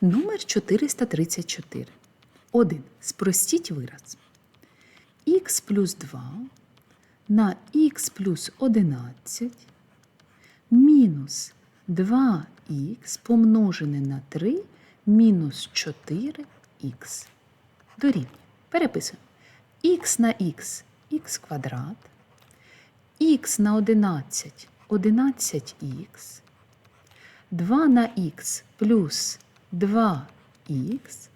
Номер 434. 1. Спростіть вираз. х плюс 2 на х плюс 11 мінус 2х помножене на 3 мінус 4х. Дорівнює. Переписуємо. х на х – х квадрат, х на 11 – 11х, 2 на х плюс 2х,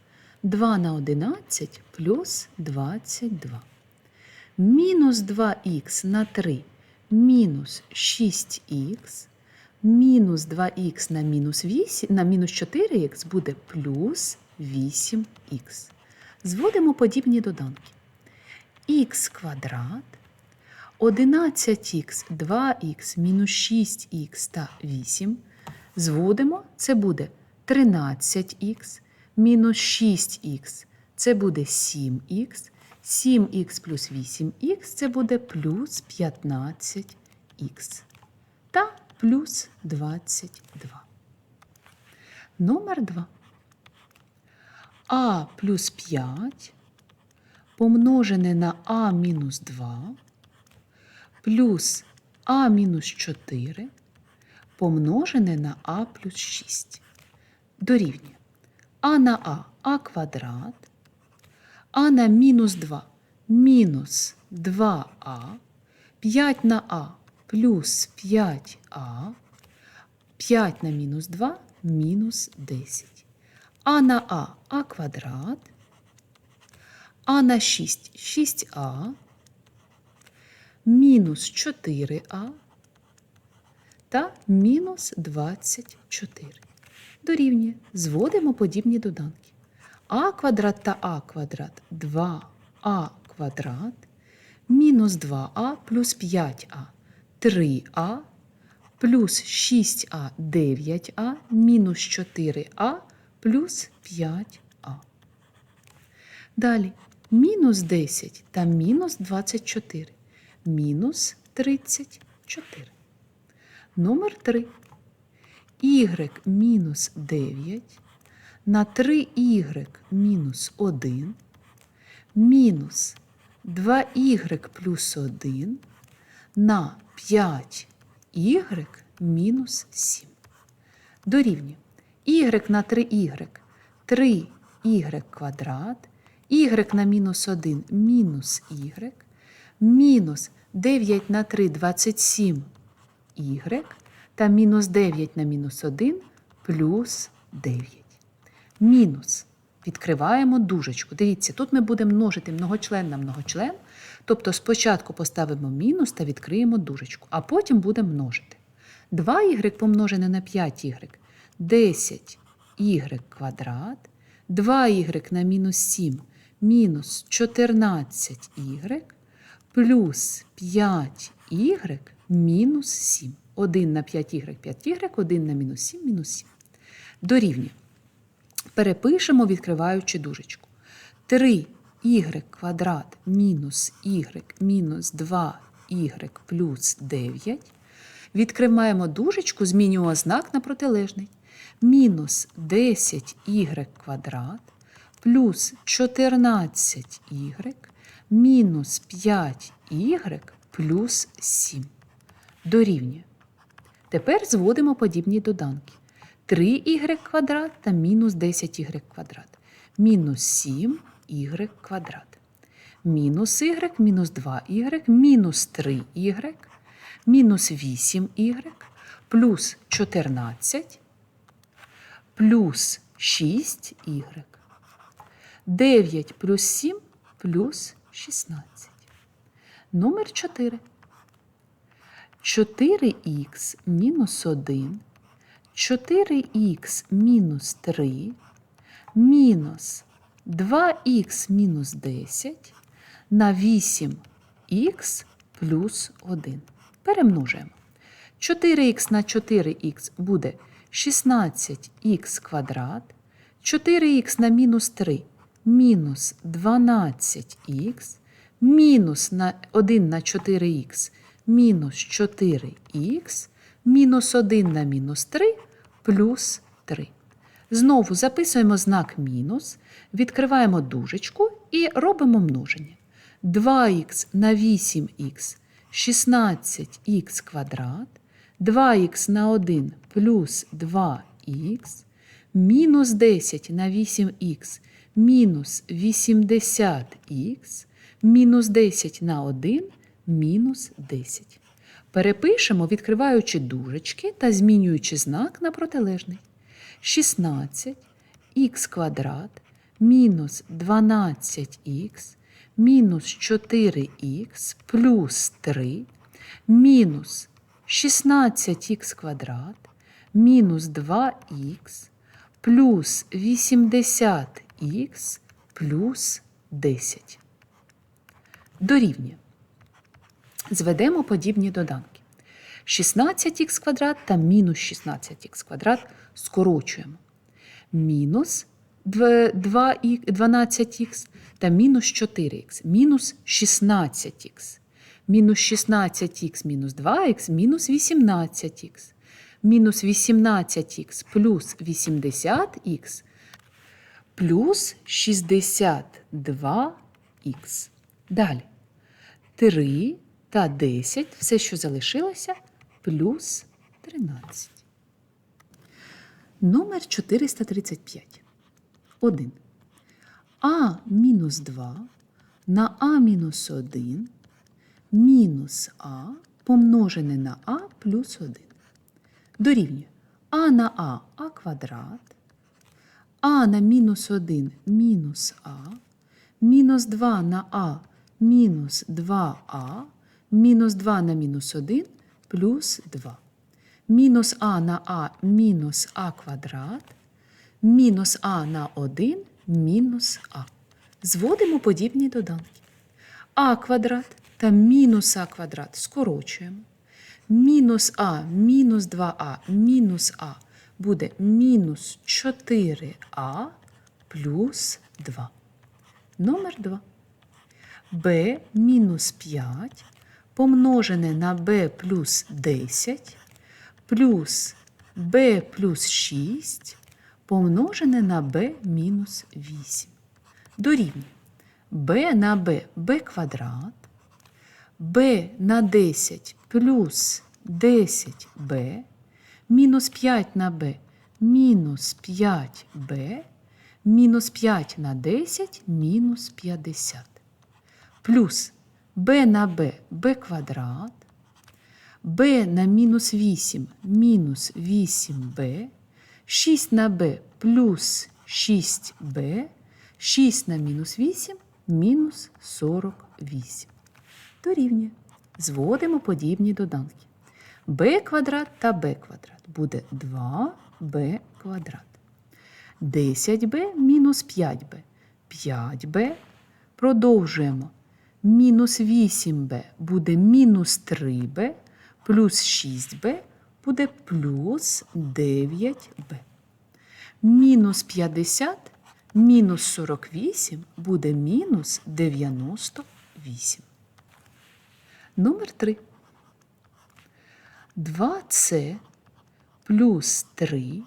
2 на 11 плюс 22. Мінус 2х на 3 мінус 6х, мінус 2х на мінус 8, на мінус 4х буде плюс 8х. Зводимо подібні доданки. х квадрат, 11х, 2х, мінус 6х та 8. Зводимо, це буде 13х, мінус 6х, це буде 7х, 7х плюс 8х це буде плюс 15х та плюс 22. Номер 2. А плюс 5 помножене на А мінус 2 плюс А мінус 4 помножене на А плюс 6. Дорівнює А на А А квадрат, А на мінус 2 мінус 2А, 5 на А плюс 5А, 5 на мінус 2 мінус 10. А на А А квадрат, А на 6 6А, мінус 4А та мінус 24. Дорівнює. Зводимо подібні доданки. А квадрат та А квадрат 2А квадрат, мінус 2А плюс 5А 3А, плюс 6А 9А, мінус 4А плюс 5А. Далі мінус 10 та мінус 24, мінус 34. Номер 3. Y мінус 9 на 3y мінус 1 мінус 2y плюс 1 на 5y мінус 7. Дорівнює y на 3y 3y квадрат, y на мінус 1 мінус y, мінус 9 на 3 27 y та мінус 9 на мінус 1 плюс 9. Мінус. Відкриваємо дужечку. Дивіться, тут ми будемо множити многочлен на многочлен. Тобто спочатку поставимо мінус та відкриємо дужечку, а потім будемо множити. 2y помножене на 5y 10y квадрат, 2y на мінус 7 мінус 14y плюс 5y мінус 7. 1 на 5y 5y, 1 на мінус 7 мінус 7. Дорівнює. Перепишемо, відкриваючи дужечку. 3y квадрат мінус y мінус 2y плюс 9. Відкриваємо дужечку, змінюємо знак на протилежний. Мінус 10y квадрат плюс 14y мінус 5y плюс 7. Дорівнює. Тепер зводимо подібні доданки. 3y квадрат та мінус 10y квадрат. Мінус 7y квадрат. Мінус y, мінус 2y, мінус 3y, мінус 8y, плюс 14, плюс 6y. 9 плюс 7 плюс 16. Номер 4. 4х мінус 1, 4х мінус 3, мінус 2х мінус 10 на 8х плюс 1. Перемножуємо. 4х на 4х буде 16х квадрат, 4х на мінус 3 мінус 12х, мінус на 1 на 4х мінус 4х, мінус 1 на мінус 3 плюс 3. Знову записуємо знак мінус, відкриваємо дужечку і робимо множення. 2х на 8х 16х квадрат, 2х на 1 плюс 2х, мінус 10 на 8х мінус 80х, мінус 10 на 1 мінус 10. Перепишемо, відкриваючи дужечки та змінюючи знак на протилежний. 16 х квадрат мінус 12х мінус 4х плюс 3 мінус 16х квадрат мінус 2х плюс 80х плюс 10. Дорівнює. Зведемо подібні доданки. 16х квадрат та мінус 16х квадрат скорочуємо. Мінус 12х та мінус 4х, мінус 16х. Мінус 16х мінус 2х мінус 18х. Мінус 18х плюс 80х плюс 62х. Далі. 3 та 10, все, що залишилося, плюс 13. Номер 435. 1. А мінус 2 на А мінус 1 мінус А помножене на А плюс 1. Дорівнює А на А А квадрат, А на мінус 1 мінус А, мінус 2 на А мінус 2А, мінус 2 на мінус 1 плюс 2. Мінус А на А мінус А квадрат, мінус А на 1 мінус А. Зводимо подібні доданки. А квадрат та мінус А квадрат скорочуємо. Мінус А мінус 2А мінус А буде мінус 4А плюс 2. Номер 2. b мінус 5 помножене на b плюс 10 плюс b плюс 6 помножене на b мінус 8. Дорівнює b на b b квадрат, b на 10 плюс 10b, мінус 5 на b мінус 5b, мінус 5 на 10 мінус 50 плюс b на b b квадрат, b на мінус 8 мінус 8b, 6 на b плюс 6b, 6 на мінус 8 мінус 48. Дорівнює. Зводимо подібні доданки. b квадрат та b квадрат буде 2b квадрат. 10b мінус 5b. 5b. Продовжуємо. Мінус 8b буде мінус 3b, плюс 6b буде плюс 9b. Мінус 50 мінус 48 буде мінус 98. Номер 3. 2c плюс 3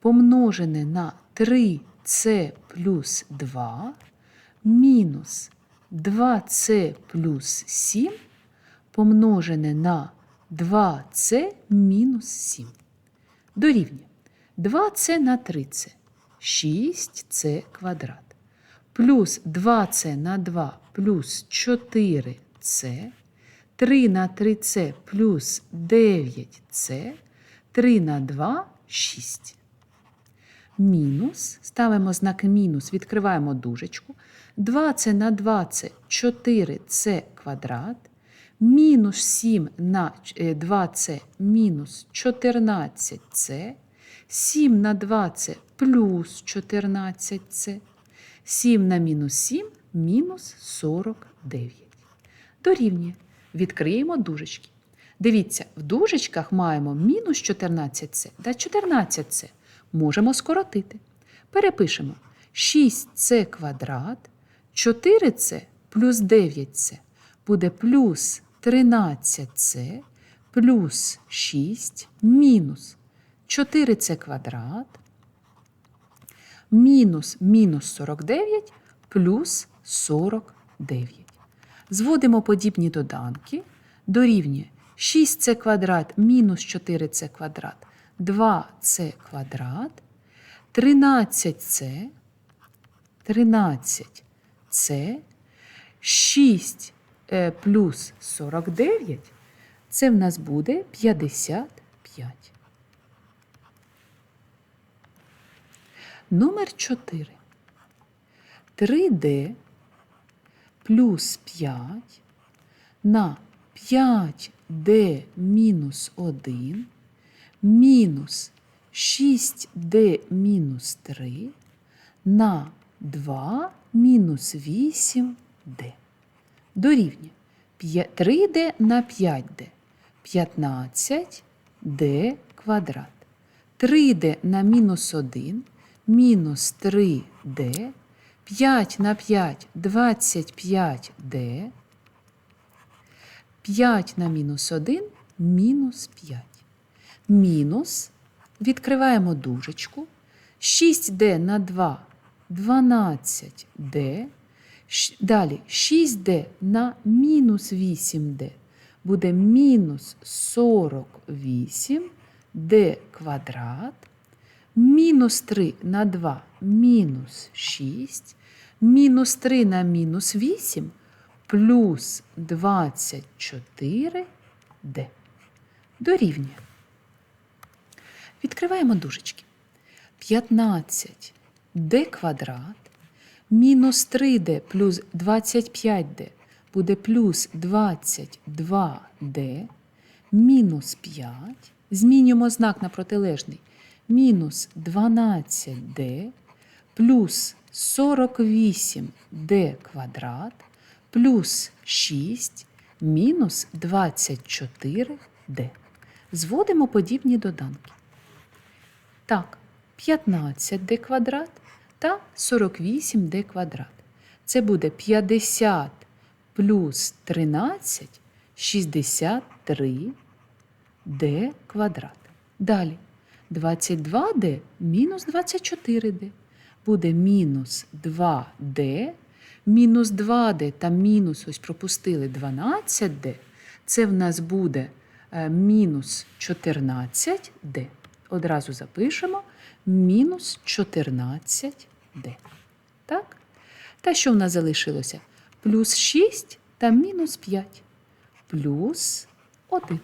помножене на 3c плюс 2 мінус 2c плюс 7 помножене на 2c мінус 7. Дорівнює 2c на 3c 6c квадрат. Плюс 2c на 2 плюс 4c, 3 на 3c плюс 9c, 3 на 2 6. Мінус, ставимо знак мінус, відкриваємо дужечку. 2c на 2c 4c квадрат. Мінус 7 на 2c мінус 14c. 7 на 2c плюс 14c. 7 на мінус 7 мінус 49. Дорівнює. Відкриємо дужечки. Дивіться, в дужечках маємо мінус 14c та 14c. Можемо скоротити. Перепишемо 6c квадрат, 4c плюс 9c буде плюс 13c плюс 6 мінус 4c квадрат, мінус мінус 49 плюс 49. Зводимо подібні доданки. Дорівнює 6c квадрат мінус 4c квадрат 2c квадрат. 13c, 13c, 6 е, плюс 49, це в нас буде 55. Номер 4. 3D плюс 5 на 5D мінус 1 мінус 6D мінус 3 на 2 мінус 8D. Дорівнює 3D на 5D. 15D квадрат. 3D на мінус 1 мінус 3D. 5 на 5 25D. 5 на мінус 1 мінус 5. Мінус. Відкриваємо дужечку. 6D на 2 12D. Далі 6D на мінус 8D буде мінус 48D квадрат. Мінус 3 на 2 мінус 6. Мінус 3 на мінус 8 плюс 24D. Дорівнює. Відкриваємо дужечки. 15d квадрат мінус 3d плюс 25d буде плюс 22d мінус 5. Змінюємо знак на протилежний. Мінус 12d плюс 48d квадрат плюс 6 мінус 24d. Зводимо подібні доданки. Так, 15d квадрат та 48d квадрат. Це буде 50 плюс 13 63d квадрат. Далі 22d мінус 24d буде мінус 2d, мінус 2d та мінус ось пропустили 12d. Це в нас буде е, мінус 14d. Одразу запишемо мінус 14d. Так? Та що в нас залишилося? Плюс 6 та мінус 5. Плюс 1.